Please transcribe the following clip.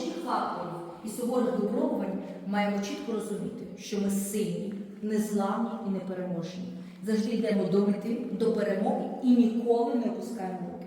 зовнішніх факторів і суворих випробувань маємо чітко розуміти, що ми сильні, незламні і непереможні. Завжди йдемо до мети, до перемоги і ніколи не опускаємо.